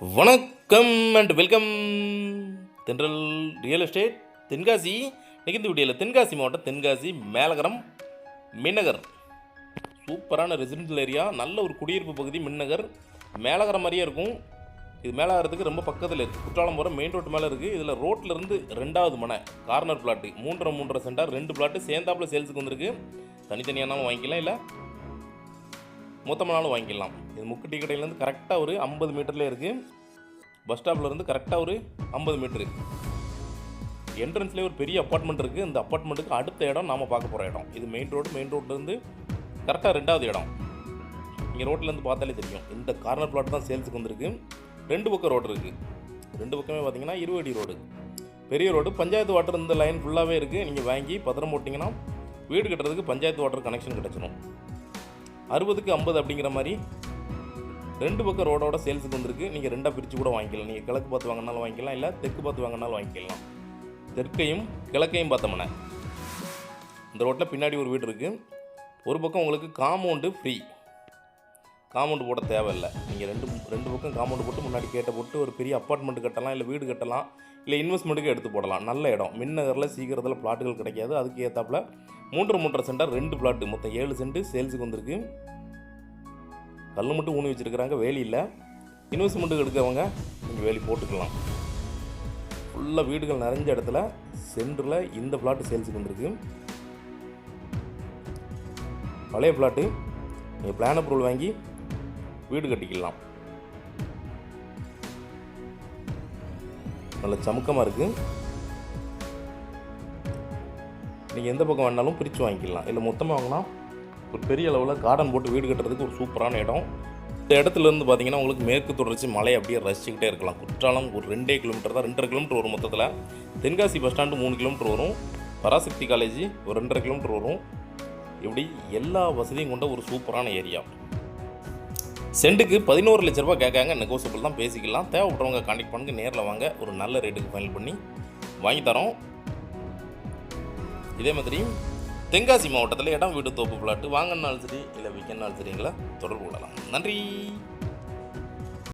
வணக்கம் and welcome Thendral real estate Tenkasi நிகழ்ந்து இந்த வீடியோவில் தென்காசி மாவட்டம் தென்காசி மேலகரம் மின்னகர். சூப்பரான ரெசிடென்ஷியல் ஏரியா நல்ல ஒரு குடியிருப்பு பகுதி மின்னகர். மேலகரம் மாதிரியே இருக்கும். இது மேலகரத்துக்கு ரொம்ப பக்கத்தில் இருக்குது குற்றாலம் போகிற மெயின் ரோட்டு மேலே இருக்குது இதில் ரோட்டிலேருந்து ரெண்டாவது மனை கார்னர் பிளாட்டு மூன்றரை மூன்றரை சென்டார் ரெண்டு பிளாட்டு சேர்ந்தாப்புல சேல்ஸுக்கு வந்திருக்கு. தனித்தனியானாலும் வாங்கிக்கலாம் இல்லை? மொத்தமானாலும் வாங்கிக்கலாம் இது முக்கு டீ கடையிலேருந்து கரெக்டாக ஒரு ஐம்பது மீட்டர்லேயே இருக்குது பஸ் ஸ்டாப்லேருந்து கரெக்டாக ஒரு ஐம்பது மீட்ரு என்ட்ரன்ஸ்லேயே ஒரு பெரிய அப்பார்ட்மெண்ட் இருக்குது இந்த அப்பார்ட்மெண்ட்டுக்கு அடுத்த இடம் நாம் பார்க்க போகிற இடம். இது மெயின் ரோடு மெயின் ரோட்லேருந்து கரெக்டாக ரெண்டாவது இடம். இங்கே ரோட்லேருந்து பார்த்தாலே தெரியும். இந்த கார்னர் பிளாட் தான் சேல்ஸுக்கு வந்திருக்கு. ரெண்டு பக்கம் ரோடு இருக்குது ரெண்டு பக்கமே பார்த்தீங்கன்னா இருபடி ரோடு பெரிய ரோடு பஞ்சாயத்து வாட்டர் இந்த லைன் ஃபுல்லாகவே இருக்குது நீங்கள் வாங்கி பத்திரம் போட்டிங்கன்னா வீடு கட்டுறதுக்கு பஞ்சாயத்து வாட்டர் கனெக்ஷன் கிடச்சிடும் அறுபதுக்கு ஐம்பது அப்படிங்கிற மாதிரி ரெண்டு பக்கம் ரோடோட சேல்ஸுக்கு வந்திருக்கு. நீங்கள் ரெண்டாக பிரித்து கூட வாங்கிக்கலாம். நீங்கள் கிழக்கு பார்த்து வாங்கினாலும் வாங்கிக்கலாம் இல்லை தெற்கு பார்த்து வாங்கினாலும் வாங்கிக்கலாம். தெற்கையும் கிழக்கையும் பார்த்தோம்னா இந்த ரோட்டில் பின்னாடி ஒரு வீடு இருக்குது ஒரு பக்கம் உங்களுக்கு காம்பவுண்டு ஃப்ரீ. காம்பவுண்ட் போட தேவையில்லை. நீங்கள் ரெண்டு ரெண்டு பக்கம் காம்பவுண்ட் போட்டு முன்னாடி கேட்ட போட்டு ஒரு பெரிய அப்பார்ட்மெண்ட் கட்டலாம் இல்லை வீடு கட்டலாம் இல்லை இன்வெஸ்ட்மெண்ட்டுக்கு எடுத்து போடலாம். நல்ல இடம். மின்னகரில் சீக்கிரத்தில் பிளாட்டுகள் கிடைக்காது. அதுக்கு ஏற்றாப்புல மூன்றரை மூன்றரை சென்டார் ரெண்டு பிளாட்டு மொத்தம் ஏழு சென்ட் சேல்ஸுக்கு வந்திருக்கு. கல் மட்டும் ஊனி வச்சுருக்கிறாங்க வேலி இல்லை. இன்வெஸ்ட்மெண்ட்டுக்கு எடுக்கிறவங்க நீங்கள் வேலி போட்டுக்கலாம். ஃபுல்லாக வீடுகள் நிறைஞ்ச இடத்துல சென்டரில் இந்த பிளாட்டு சேல்ஸுக்கு வந்திருக்கு. பழைய பிளாட்டு நீங்கள் பிளான் அப்ரூவல் வாங்கி வீடு கட்டிக்கலாம். நல்ல சமுக்கமாக இருக்குது நீங்கள் எந்த பக்கம் வேணாலும் பிரித்து வாங்கிக்கலாம். இல்லை மொத்தமாக வாங்கினா ஒரு பெரிய அளவில் கார்டன் போட்டு வீடு கட்டுறதுக்கு ஒரு சூப்பரான இடம். இந்த இடத்துல இருந்து பார்த்தீங்கன்னா உங்களுக்கு மேற்கு தொடர்ச்சி மலை அப்படியே ரசிச்சுக்கிட்டே இருக்கலாம். குற்றாலம் ஒரு ரெண்டே கிலோமீட்டர் தான் ரெண்டரை கிலோமீட்டர் வரும் மொத்தத்தில். தென்காசி பஸ் ஸ்டாண்டு மூணு கிலோமீட்டர் வரும். பராசக்தி காலேஜ் ஒரு ரெண்டரை கிலோமீட்டர் வரும். இப்படி எல்லா வசதியும் கொண்ட ஒரு சூப்பரான ஏரியா சென்ட்டுக்கு பதினோரு லட்ச ரூபாய் கேட்காங்க. நெகோசியபிள் தான் பேசிக்கலாம். தேவைப்படுறவங்க கான்டெக்ட் பண்ணுங்க. நேரில் வாங்க. ஒரு நல்ல ரேட்டுக்கு ஃபைனல் பண்ணி வாங்கி தரோம். இதே மாதிரி தென்காசி மாவட்டத்தில் இடம் வீடு தோப்பு பிளாட்டு வாங்கினாலும் சரி இல்லை விற்கனாலும் சரிங்களா? தொடர்பு கொள்ளலாம். நன்றி.